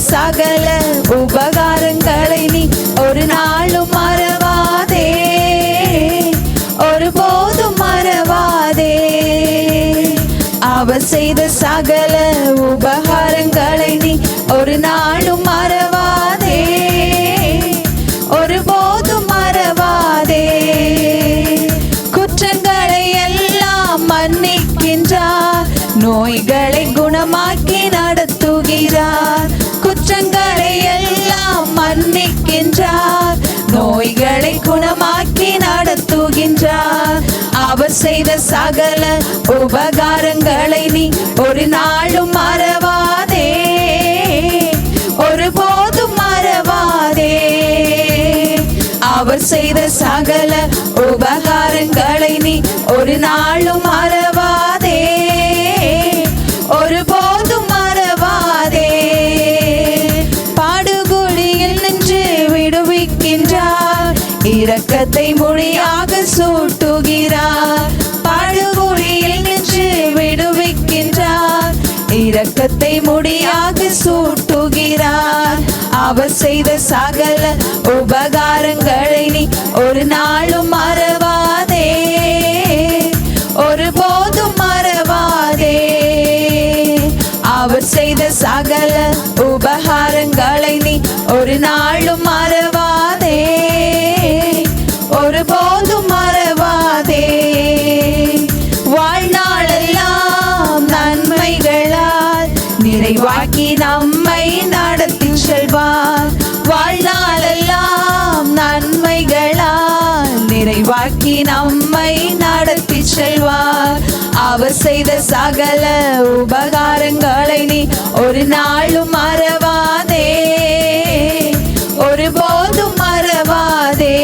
சகல உபகாரங்களை நீ ஒரு நாளும் மறவாதே. ஒருபோதும் மறவாதே. அவர் செய்த சகல உபகாரங்களை நீ ஒரு நாளும் மறவாதே. ஒருபோதும் மறவாதே. குற்றங்களை எல்லாம் மன்னிக்கின்றார் நோய்களை குணமாக்கி நடத்துகிறார் அவர் செய்த சகல உபகாரங்களை நீ ஒரு நாளும் மறவாதே. ஒருபோதும் மறவாதே. அவர் செய்த சகல உபகாரங்களை நீ ஒரு நாளும் மறவாதே. ஒருபோதும் மறவாதே. பாடுகுழியில் நின்று விடுவிக்கின்றார். இரக்கத்தை மொழியாக இரக்கத்தை முடியாக சூட்டுகிறார். அவர் செய்த சகல உபகாரங்களை நீ ஒரு நாளும் மறவாதே. ஒருபோதும் மறவாதே. அவர் செய்த சகல உபகாரங்களை நீ ஒரு நாளும் மறவாதே. நம்மை நடத்தி செல்வார். வாழ்நாளெல்லாம் நன்மைகளால் நிறைவாக்கி நம்மை நடத்தி செல்வார். அவர் செய்த சகல உபகாரங்களை நீ ஒரு நாளும் மறவாதே. ஒருபோதும் மறவாதே.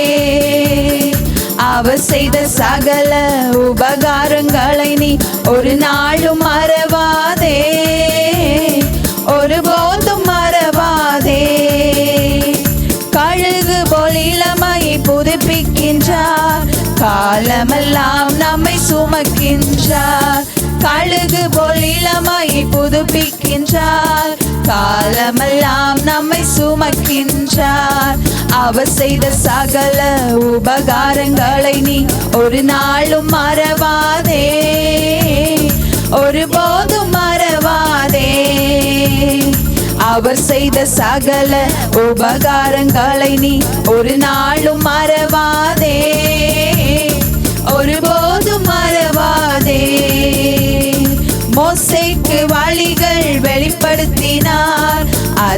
அவர் செய்த சகல உபகாரங்களை நீ ஒரு நாளும் மறவாதே. கழுகு போல் இளமையை புதுப்பிக்கின்றார். காலமெல்லாம் நம்மை சுமக்கின்றார். அவர் செய்த சகல உபகாரங்களை நீ ஒரு நாளும் மறவாதே. ஒருபோதும் மறவாதே. அவர் செய்த சகல உபகாரங்களை நீ ஒரு நாளும் மறவாதே.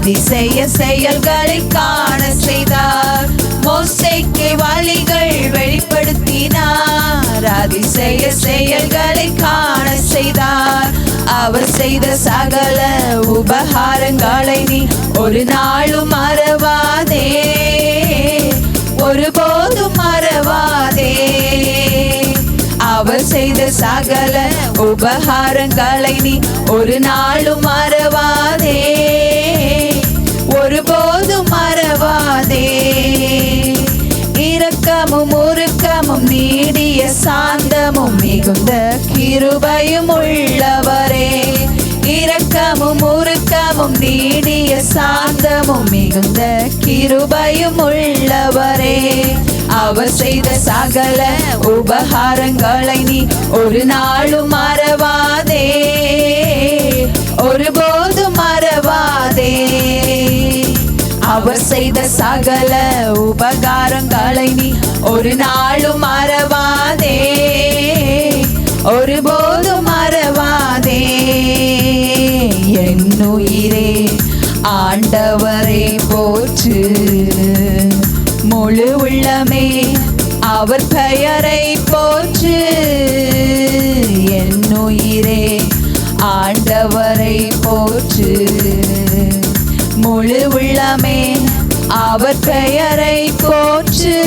அதிசய செயல்களை காண செய்தார். மோசைக்கு வழிகள் வெளிப்படுத்தினார். அதிசய செயல்களை காண செய்தார். அவர் செய்த சகல உபகாரங்களை நீ ஒரு நாளும் மறவாதே. ஒருபோதும் மறவாதே. அவர் செய்த சகல உபகாரங்களை நீ ஒரு நாளும் மறவாதே. எப்போதும் மறவாதே. இரக்கமும் உருக்கமும் நீடிய சாந்தமும் மிகுந்த கிருபையும் உள்ளவரே. இரக்கமும் உருக்கமும் நீடிய சாந்தமும் மிகுந்த கிருபையும் உள்ளவரே. அவர் செய்த சகல உபகாரங்களை நீ ஒரு நாளும் மறவாதே. ஒரு அவர் செய்த சகல உபகாரங்களை நீ ஒரு நாளும் மறவாதே. ஒருபோதும் மறவாதே. என் உயிரே ஆண்டவரே போற்று. முழு உள்ளமே அவர் பெயரை போற்று. என் உயிரே ஆண்டவரை போற்று. முழு உள்ளமே. அவர் பெயரை போற்று.